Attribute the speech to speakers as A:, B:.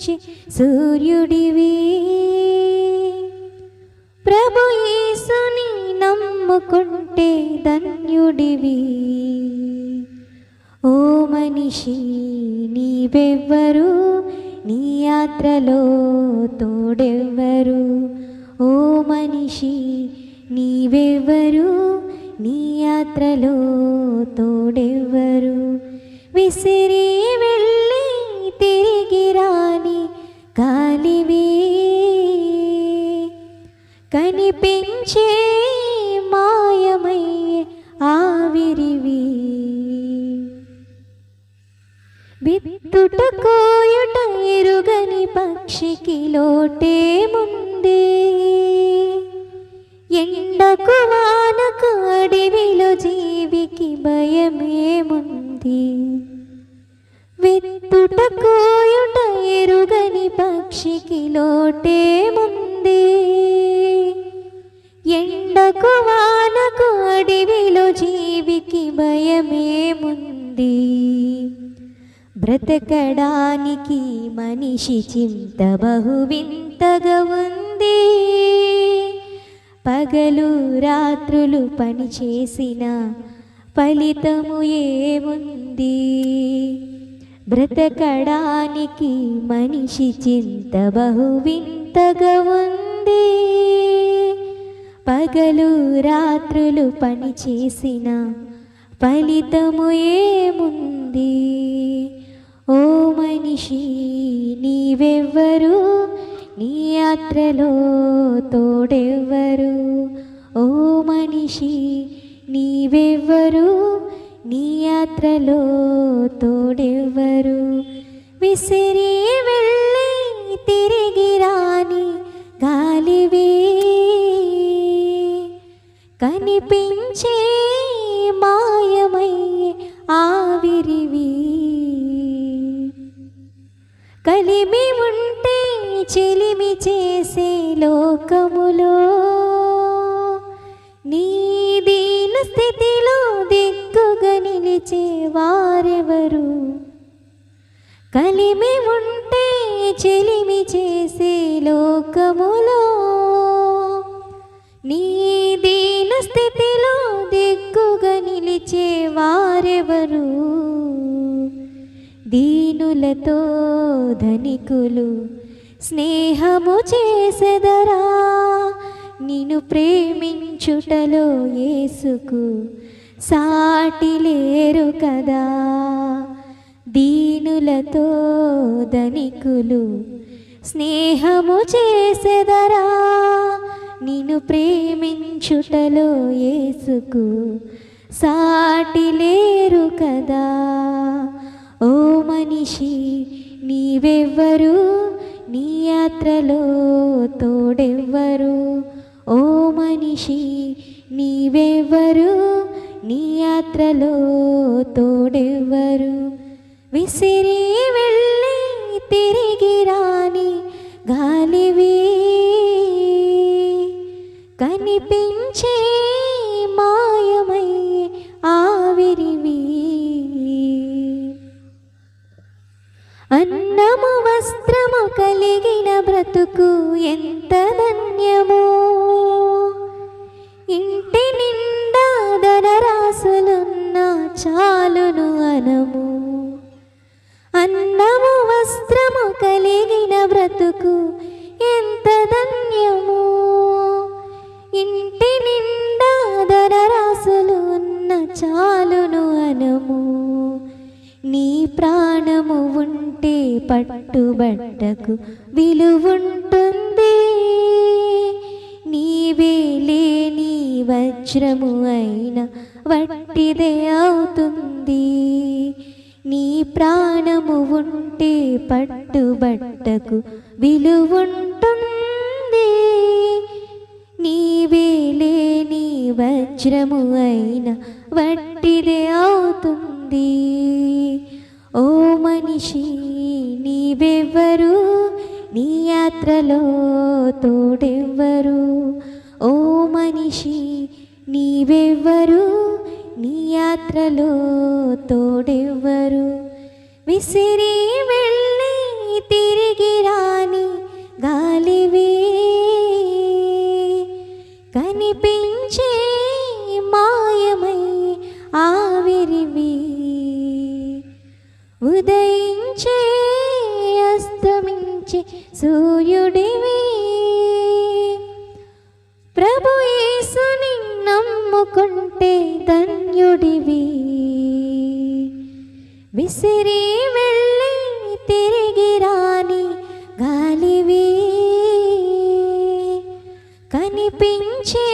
A: వెలిగించి సూర్యుడివి. ప్రభు యేసుని నమ్ముకుంటే ధన్యుడివి. ఓ మనిషి నీవెవ్వరు నీ యాత్రలో తోడెవ్వరు. ఓ మనిషి నీవెవ్వరు నీ యాత్రలో తోడెవ్వరు. విసిరి విత్తుట కోయుట ఎరుగని పక్షికి లోటే ముందే. ఎండకు వానకు అడవిలో జీవికి భయమేముంది విత్తుట కోయుట ఎరుగని పక్షికి లోటే ముందే. ఎండకు వానకు అడవిలో జీవికి భయమేముంది బ్రతకడానికి మనిషి చింత బహు వింతగా ఉంది. పగలు రాత్రులు పని చేసిన ఫలితము ఏముంది? బ్రతకడానికి మనిషి చింత బహు వింతగా ఉంది. పగలు రాత్రులు పని చేసిన ఫలితము ఏముంది? ఓ మనిషి నీవెవ్వరు? నీ యాత్రలో తోడెవ్వరు? ఓ మనిషి నీవెవ్వరు? నీ యాత్రలో తోడెవ్వరు? విసిరి వెళ్ళి తిరిగి రాని గాలివే. కనిపించే మాయమయ్యే ఆవిరివి. కలిమి ఉంటే చెలిమి చేసే లోకములో నీ దీన స్థితిలో దిక్కుగా నిలిచే వారెవరు? కలిమి ఉంటే చెలిమి చేసే లోకములో నీ దీన స్థితిలో దిక్కుగా నిలిచే వారెవరు? దీ దీనులతో ధనికులు స్నేహము చేసెదరా? నిన్ను ప్రేమించుటలో యేసుకు సాటి లేరు కదా. దీనులతో ధనికులు స్నేహము చేసెదరా? నిన్ను ప్రేమించుటలో యేసుకు సాటి లేరు కదా. మనిషి నీవెవ్వరు నీ యాత్రలో తోడెవ్వరు. ఓ మనిషి నీవెవ్వరు నీ యాత్రలో తోడెవ్వరు. విసిరి వెళ్ళి తిరిగి రాని గాలివి కనిపించే అన్నము వస్త్రము కలిగిన బ్రతుకు ఎంత ధన్యమో? ఇంటి నిండా ధనరాశులున్న చాలును అనము. అన్నము వస్త్రము కలిగిన బ్రతుకు ఎంత ధన్యము? ఇంటి నిండా ధనరాశులు ఉన్న చాలును అనము. నీ ప్రా పట్టుబట్టకు విలువుంటుంది. నీవే లేని వజ్రము అయిన వట్టిదే అవుతుంది. నీ ప్రాణము ఉంటే పట్టుబట్టకు విలువుంటుంది. నీవే లేని వజ్రము అయిన వట్టిదే అవుతుంది. ఓ మనిషి నీవెవ్వరు? నీ యాత్రలో తోడెవ్వరు? ఓ మనిషి నీవెవ్వరు? నీ యాత్రలో తోడెవ్వరు? విసిరి వెళ్ళి తిరిగి రాని గాలివే. కనిపించే మాయమై ఆవిరివే. ఉదయించే అస్తమించే సూర్యుడివి. ప్రభు యేసుని నమ్ముకుంటే ధన్యుడివి. విసిరి వెళ్ళి తిరిగి రాని గాలివి. కనిపించే